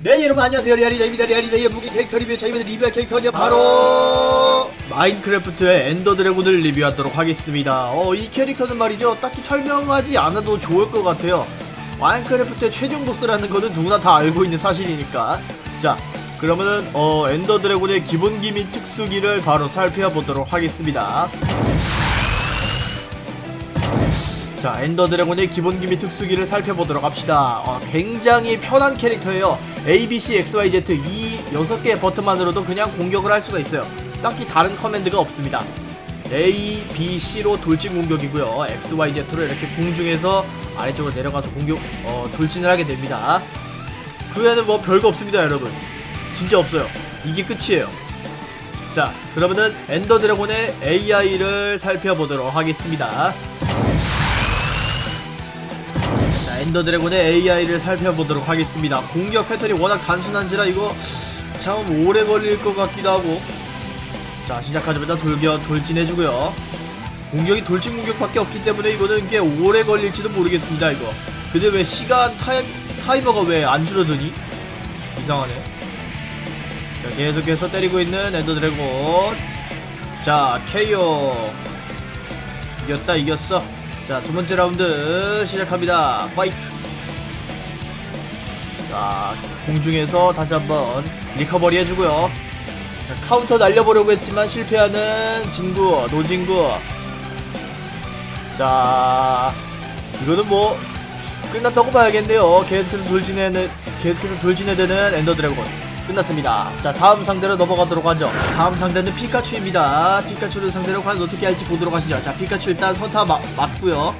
네 여러분 안녕하세요. 리아리다입니다. 리아리다의 무기 캐릭터 리뷰. 자 이번에 리뷰할 캐릭터는 바로 마인크래프트의 엔더 드래곤을 리뷰하도록 하겠습니다. 어 이 캐릭터는 말이죠. 딱히 설명하지 않아도 좋을 것 같아요. 마인크래프트의 최종 보스라는 거는 누구나 다 알고 있는 사실이니까. 자 그러면은 어 엔더 드래곤의 기본 기믹 특수기를 바로 살펴보도록 하겠습니다 자, 엔더 드래곤의 기본 기미 특수기를 살펴보도록 합시다. 어, 굉장히 편한 캐릭터예요. A, B, C, X, Y, Z 이 6개의 버튼만으로도 그냥 공격을 할 수가 있어요. 딱히 다른 커맨드가 없습니다. A, B, C로 돌진 공격이고요. X, Y, Z로 이렇게 공중에서 아래쪽으로 내려가서 공격, 어, 돌진을 하게 됩니다. 그 외에는 뭐 별거 없습니다, 여러분. 진짜 없어요. 이게 끝이에요. 자, 그러면은 엔더 드래곤의 AI를 살펴보도록 하겠습니다. 엔더 드래곤의 AI를 살펴보도록 하겠습니다. 공격 패턴이 워낙 단순한지라 이거 참 오래 걸릴 것 같기도 하고. 자, 시작하자마자 돌격 돌진해주고요. 공격이 돌진 공격밖에 없기 때문에 이거는 꽤 오래 걸릴지도 모르겠습니다. 이거. 근데 왜 시간 타임 타이머가 왜 안 줄어드니? 이상하네. 자, 계속해서 때리고 있는 엔더 드래곤. 자, KO. 이겼다, 이겼어. 자, 두 번째 라운드 시작합니다. 파이트. 자, 공중에서 다시 한번 리커버리 해주고요. 자, 카운터 날려보려고 했지만 실패하는 진구, 노진구. 자, 이거는 뭐 끝났다고 봐야겠네요. 계속해서 돌진해, 계속해서 돌진해야 되는 엔더 드래곤. 끝났습니다. 자, 다음 상대로 넘어가도록 하죠. 다음 상대는 피카츄입니다. 피카츄를 상대로 과연 어떻게 할지 보도록 하시죠. 자, 피카츄 일단 선타 마, 맞고요.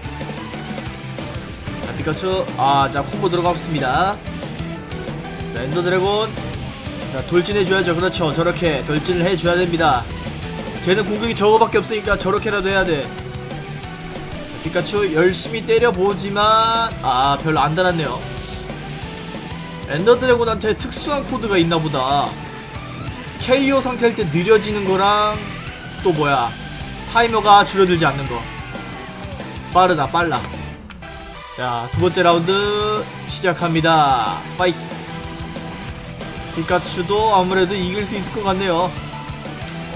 자, 피카츄, 아, 자, 콤보 들어가겠습니다. 자, 엔더 드래곤. 자, 돌진해줘야죠. 그렇죠. 저렇게 돌진을 해줘야 됩니다. 쟤는 공격이 저거밖에 없으니까 저렇게라도 해야 돼. 자, 피카츄 열심히 때려보지만, 아, 별로 안 달았네요. 엔더 드래곤한테 특수한 코드가 있나 보다. KO 상태일 때 느려지는 거랑 또 뭐야 타이머가 줄어들지 않는 거. 빠르다 빨라. 자 두 번째 라운드 시작합니다. 파이트. 피카츄도 아무래도 이길 수 있을 것 같네요.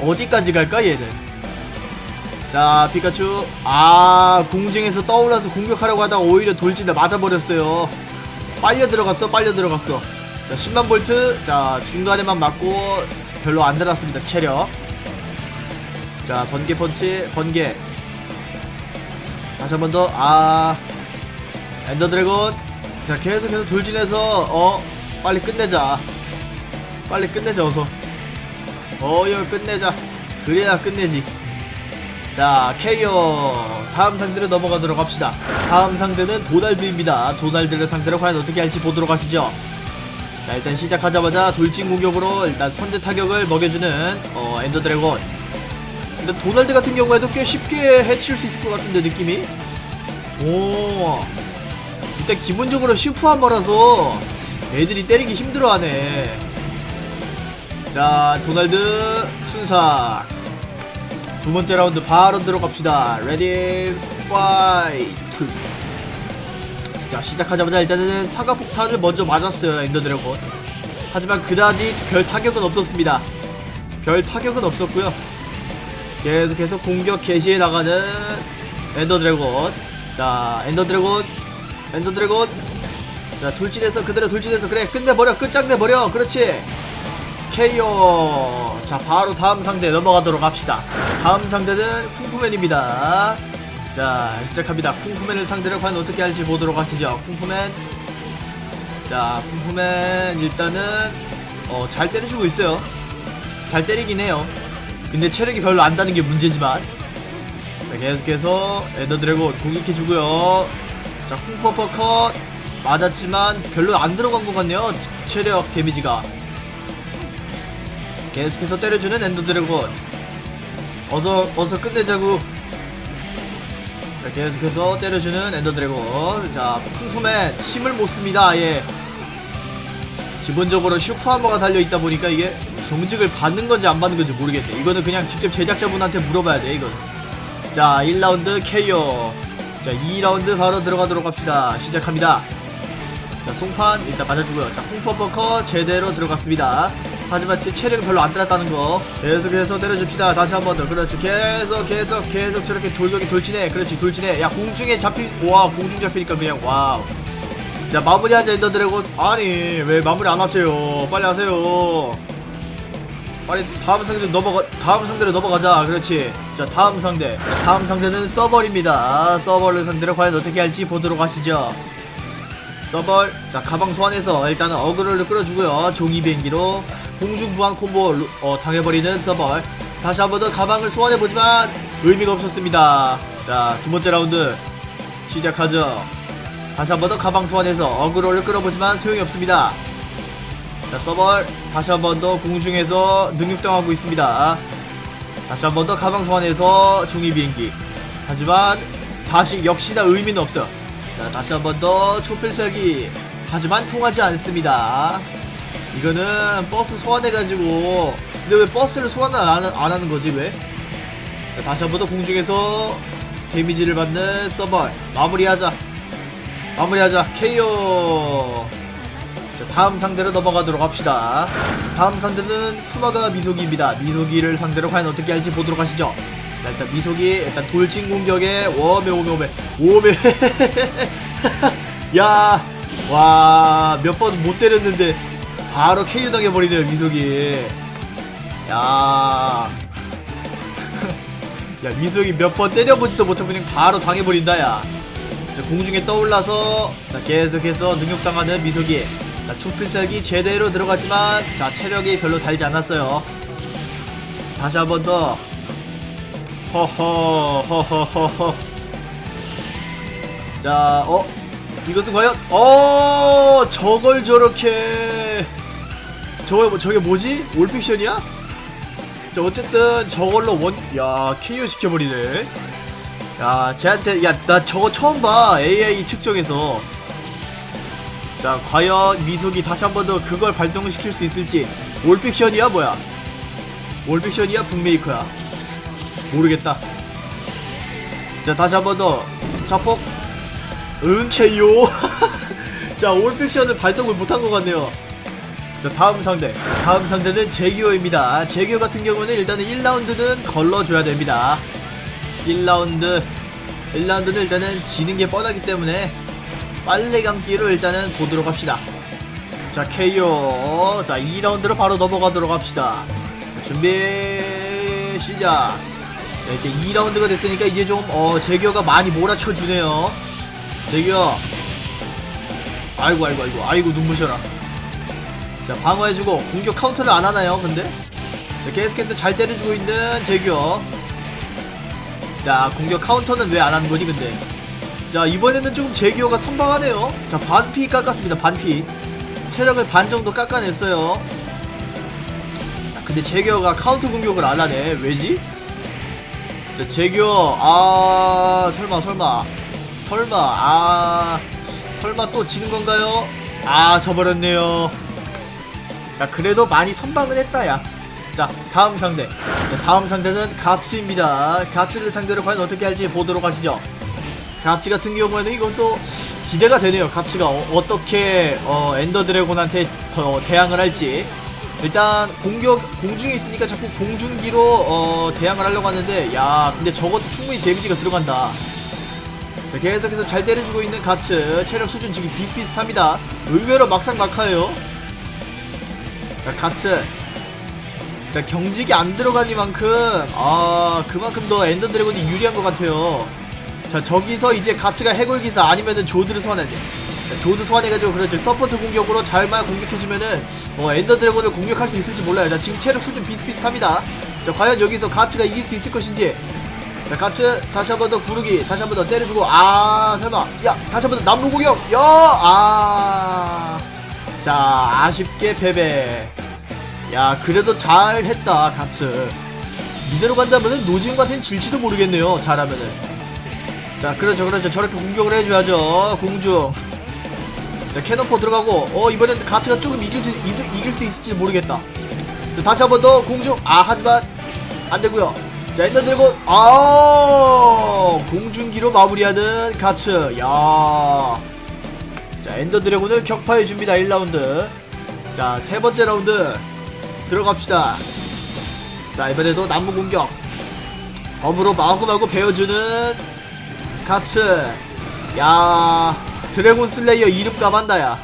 어디까지 갈까 얘는? 자 피카츄 아 공중에서 떠올라서 공격하려고 하다가 오히려 돌진에 맞아버렸어요. 빨려 들어갔어 빨려 들어갔어. 자 10만 볼트. 자 중간에만 맞고 별로 안 들었습니다 체력. 자 번개 펀치 번개. 다시 한 번 더. 아. 엔더 드래곤. 자 계속해서 돌진해서 어 빨리 끝내자. 빨리 끝내자 어서. 어 이거 끝내자. 그래야 끝내지. 자 KO 다음 상대로 넘어가도록 합시다. 다음 상대는 도날드입니다. 도날드를 상대로 과연 어떻게 할지 보도록 하시죠. 자 일단 시작하자마자 돌진 공격으로 일단 선제 타격을 먹여주는 어, 엔더 드래곤. 근데 도날드 같은 경우에도 꽤 쉽게 해칠 수 있을 것 같은데 느낌이? 오. 일단 기본적으로 슈퍼 한마라서 애들이 때리기 힘들어하네. 자 도날드 순삭 두 번째 라운드 바로 들어갑시다. 레디 파이트. 자 시작하자마자 일단은 사과 폭탄을 먼저 맞았어요 엔더 드래곤. 하지만 그다지 별 타격은 없었습니다. 별 타격은 없었고요. 계속해서 공격 개시해 나가는 엔더 드래곤. 자 엔더 드래곤, 엔더 드래곤. 자 돌진해서 그대로 돌진해서 그래 끝내버려 끝장내버려 그렇지. KO. 자, 바로 다음 상대 넘어가도록 합시다. 다음 상대는 쿵푸맨입니다. 자, 시작합니다. 쿵푸맨을 상대로 과연 어떻게 할지 보도록 하시죠. 쿵푸맨. 자, 쿵푸맨 일단은 어, 잘 때려주고 있어요. 잘 때리긴 해요. 근데 체력이 별로 안 다는 게 문제지만. 자, 계속해서 엔더 드래곤 공격해주고요. 자, 쿵퍼퍼 컷. 맞았지만 별로 안 들어간 것 같네요. 체력 데미지가. 계속해서 때려주는 엔더 드래곤. 어서 어서 끝내자고. 자 계속해서 때려주는 엔더 드래곤. 자 쿵푸맨 힘을 못 씁니다 아예. 기본적으로 슈퍼 한버가 달려있다 보니까 이게 경직을 받는 건지 안 받는 건지 모르겠네. 이거는 그냥 직접 제작자분한테 물어봐야 돼 이건 자 1라운드 KO 자 2라운드 바로 들어가도록 합시다. 시작합니다. 자 송판 일단 맞아주고요. 자 쿵퍼버커 제대로 들어갔습니다 하지만 체- 체력이 별로 안 들었다는 거. 계속해서 때려줍시다. 다시 한 번 더. 그렇지. 계속 계속 계속 저렇게 돌격이 돌진해. 그렇지. 돌진해. 야 공중에 잡히 와 공중 잡히니까 그냥 와우. 자 마무리하자 엔더 드래곤. 아니 왜 마무리 안 하세요? 빨리 하세요. 빨리 다음 상대로 넘어가 다음 상대로 넘어가자. 그렇지. 자 다음 상대. 자, 다음 상대는 서벌입니다. 서벌을 상대로 과연 어떻게 할지 보도록 하시죠. 서벌. 자 가방 소환해서 일단은 어그로를 끌어주고요. 종이 비행기로 공중 부항 콤보 루- 어, 당해버리는 서벌. 다시 한 번 더 가방을 소환해보지만 의미가 없었습니다. 자 두 번째 라운드 시작하죠. 다시 한 번 더 가방 소환해서 어그로를 끌어보지만 소용이 없습니다. 자 서벌. 다시 한 번 더 공중에서 능력당하고 있습니다. 다시 한 번 더 가방 소환해서 종이 비행기. 하지만 다시 역시나 의미는 없어. 자 다시 한 번 더 초필살기. 하지만 통하지 않습니다 이거는 버스 소환해가지고 근데 왜 버스를 소환을 안, 하- 안 하는 거지 왜? 자, 다시 한번 더 공중에서 데미지를 받는 서벌 마무리하자 마무리하자 KO 자, 다음 상대로 넘어가도록 합시다. 다음 상대는 쿠마가 미소기입니다. 미소기를 상대로 과연 어떻게 할지 보도록 하시죠. 자, 일단 미소기 일단 돌진 공격에 워메 오메 오메 오메 야, 와, 몇 번 못 때렸는데 바로 KO 당해버리네요, 미소기. 야. 야, 미소기 몇번 때려보지도 못하고 그냥 바로 당해버린다, 야. 자, 공중에 떠올라서 자, 계속해서 능력당하는 미소기 자, 초필살기 제대로 들어갔지만 자 체력이 별로 달지 않았어요 다시 한 번 더 허허 허허허허 자 어? 이것은 과연 어 저걸 저렇게 저거 뭐- 저게 뭐지? 올픽션이야? 자 어쨌든 저걸로 원 야 KO 시켜버리네 야, 쟤한테, 야, 나 저거 처음 봐. AI 측정에서. 자, 과연 미속이 다시 한 번 더 그걸 발동을 시킬 수 있을지. 올픽션이야, 뭐야? 올픽션이야, 북메이커야? 모르겠다. 자, 다시 한 번 더. 자폭. 응, KO. 자, 올픽션을 발동을 못한 것 같네요. 자, 다음 상대. 다음 상대는 제기호입니다. 제기호 같은 경우는 일단은 1라운드는 걸러줘야 됩니다. 1라운드. 1라운드는 일단은 지는 게 뻔하기 때문에 빨래 감기로 일단은 보도록 합시다. 자 KO 자 2라운드로 바로 넘어가도록 합시다. 준비 시작. 자, 이렇게 2라운드가 됐으니까 이제 좀 어, 재규어가 많이 몰아쳐 주네요. 재규어. 아이고 아이고 아이고. 아이고 눈부셔라 자 방어해주고 공격 카운터를 안 하나요 근데? 자, 계속해서 잘 때려주고 있는 재규어. 자 공격 카운터는 왜 안 하는 거니 근데? 자 이번에는 조금 제기어가 선방하네요. 자 반피 깎았습니다 반피. 체력을 반 정도 깎아냈어요. 아, 근데 제기어가 카운터 공격을 안 하네. 왜지? 자 제기어 아 설마 설마. 설마 아 설마 또 지는 건가요? 아 져버렸네요 야 그래도 많이 선방은 했다 야. 자 다음 상대. 자 다음 상대는 가츠입니다. 가츠를 상대로 과연 어떻게 할지 보도록 하시죠. 가츠 같은 경우에는 이건 또 기대가 되네요. 가츠가 어, 떻게 어, 엔더 드래곤한테 더 대항을 할지. 일단 공격 공중에 있으니까 자꾸 공중기로 어, 대항을 하려고 하는데 야 근데 저것도 충분히 데미지가 들어간다. 자, 계속해서 잘 때려주고 있는 가츠 체력 수준 지금 비슷비슷합니다. 의외로 막상 막하예요 자 가츠 자, 경직이 안 들어가니만큼 아 그만큼 더 엔더 드래곤이 유리한 것 같아요. 자 저기서 이제 가츠가 해골기사 아니면은 조드를 소환해야 돼. 자, 조드 소환해가지고 그렇죠 서포트 공격으로 잘만 공격해주면은 어, 엔더 드래곤을 공격할 수 있을지 몰라요. 자 지금 체력 수준 비슷비슷합니다. 자 과연 여기서 가츠가 이길 수 있을 것인지. 자 가츠 다시 한 번 더 구르기 다시 한 번 더 때려주고 아 설마 야 다시 한 번 더 남루 공격 야아 자 아쉽게 패배. 야 그래도 잘했다 가츠 이대로 간다면은 노진과는 질지도 모르겠네요 잘하면은. 자 그렇죠 그렇죠. 저렇게 공격을 해줘야죠. 공중. 자 캐논포 들어가고 어 이번엔 가츠가 조금 이길 수, 이길 수 있을지 모르겠다. 자, 다시 한 번 더 공중. 아 하지만 안되고요. 자 엔더 들고 아! 공중기로 마무리하는 가츠. 야 자 엔더 드래곤을 격파해 줍니다 1라운드. 자 세 번째 라운드 들어갑시다. 자 이번에도 나무 공격. 검으로 마구마구 베어주는 가츠. 야 드래곤 슬레이어 이름값 한다 야.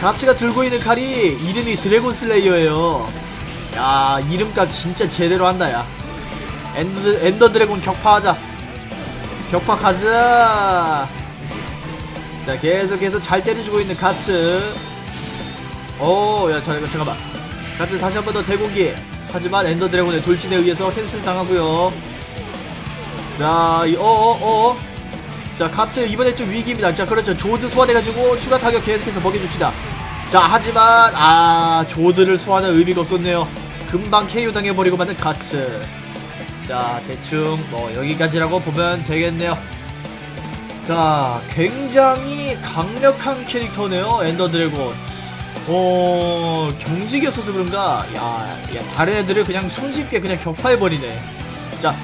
가츠가 들고 있는 칼이 이름이 드래곤 슬레이어예요. 야 이름값 진짜 제대로 한다 야. 엔더, 엔더 드래곤 격파하자. 격파 가자 자 계속해서 잘 때려주고 있는 가츠 오야 잠깐만 가츠 다시 한 번더 대공기 하지만 엔더 드래곤의 돌진에 의해서 캔슬 당하고요 자, 이, 어어, 어. 자, 카트 이번에 좀 위기입니다. 자, 그렇죠. 조드 소환해가지고 추가 타격 계속해서 먹여줍시다. 자, 하지만, 아, 조드를 소환할 의미가 없었네요. 금방 KO 당해버리고 만든 카트. 자, 대충, 뭐, 여기까지라고 보면 되겠네요. 자, 굉장히 강력한 캐릭터네요. 엔더 드래곤. 어, 경직이 없어서 그런가? 야, 야, 다른 애들을 그냥 손쉽게 그냥 격파해버리네. 자,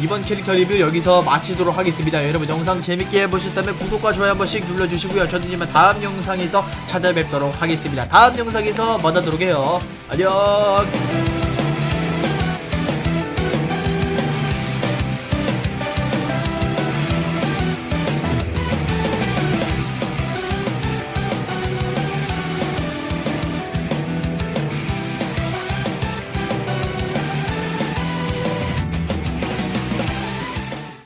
이번 캐릭터 리뷰 여기서 마치도록 하겠습니다. 여러분 영상 재밌게 보셨다면 구독과 좋아요 한 번씩 눌러주시고요. 저는 이만 다음 영상에서 찾아뵙도록 하겠습니다. 다음 영상에서 만나도록 해요. 안녕!